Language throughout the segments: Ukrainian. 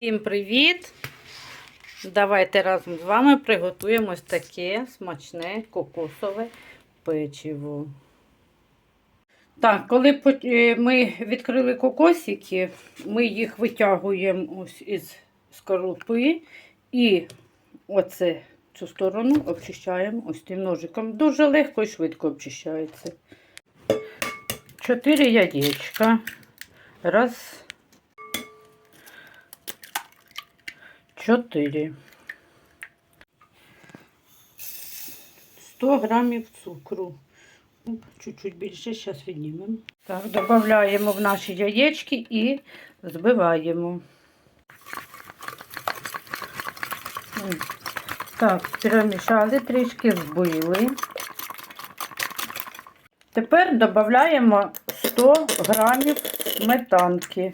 Всім привіт! Давайте разом з вами приготуємо ось таке смачне кокосове печиво. Так, коли е, ми відкрили кокосики, ми їх витягуємо ось із скорлупи і оце цю сторону обчищаємо ось тим ножиком. Дуже легко і швидко обчищається. Чотири яєчка. Раз. 4. 100 грамів цукру. Чуть-чуть більше, зараз віднімемо. Так, додаємо в наші яєчки і збиваємо. Так, перемішали, трішки збили. Тепер додаємо 100 грамів сметанки.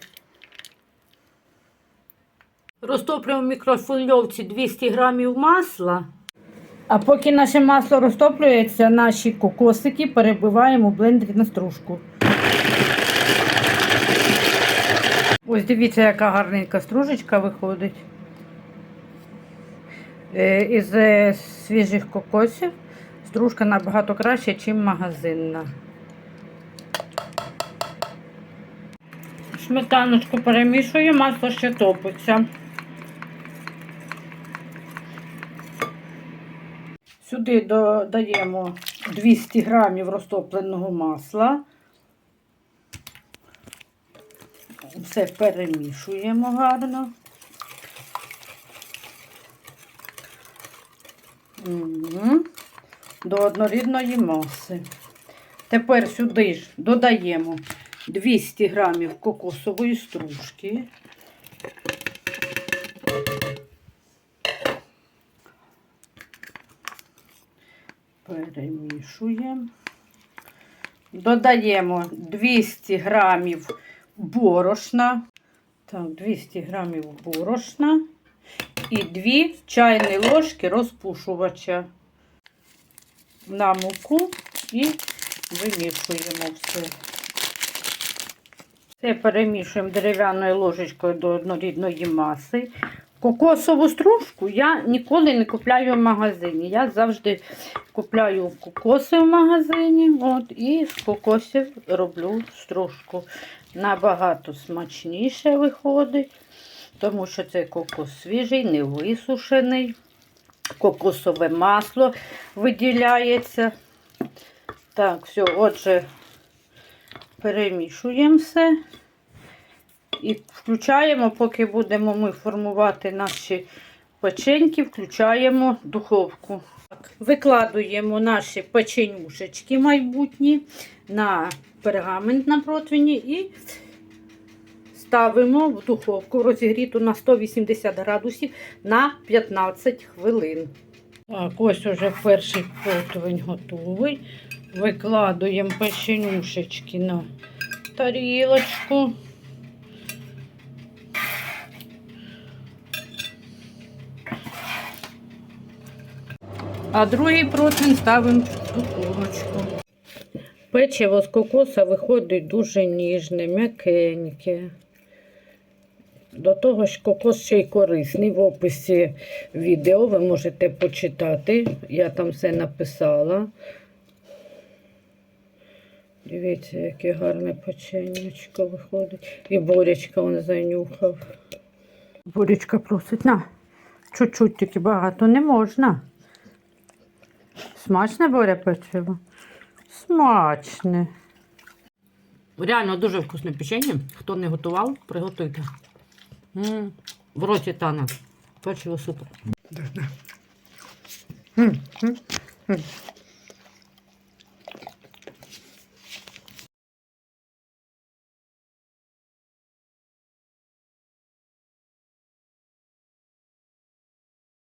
Розтоплюємо в мікрохвильовці 200 грамів масла. А поки наше масло розтоплюється, наші кокосики перебиваємо в блендері на стружку. Ось дивіться, яка гарненька стружечка виходить. Е, Із е, свіжих кокосів стружка набагато краще, ніж магазинна. Сметаночку перемішую, масло ще топиться. Сюди додаємо 200 грамів розтопленого масла. Все перемішуємо гарно. До однорідної маси. Тепер сюди ж додаємо 200 грамів кокосової стружки. Перемішуємо. Додаємо 200 грамів борошна. Так, 200 грамів борошна і 2 чайні ложки розпушувача на муку і вимішуємо все. Все перемішуємо дерев'яною ложечкою до однорідної маси. Кокосову стружку я ніколи не купляю в магазині. Я завжди купляю кокоси в магазині от, і з кокосів роблю стружку. Набагато смачніше виходить, тому що цей кокос свіжий, не висушений. Кокосове масло виділяється. Так, все, отже, перемішуємо все. І включаємо, поки будемо ми формувати наші печеньки, включаємо духовку. Викладуємо наші печенюшечки майбутні на пергамент на противні і ставимо в духовку розігріту на 180 градусів на 15 хвилин. Так, ось уже перший противень готовий. Викладуємо печенюшечки на тарілочку. А другий противень ставимо в духовочку. Печиво з кокоса виходить дуже ніжне, м'якеньке. До того ж, кокос ще й корисний. В описі відео ви можете почитати. Я там все написала. Дивіться, яке гарне печенечко виходить. І борячка він занюхав. Борячка просить, на, чуть-чуть тільки багато не можна. Смачне боря печиво? Смачне. Реально дуже вкусне печення. Хто не готував, приготуйте. м В роті тане. Печиво супер. М, м, м.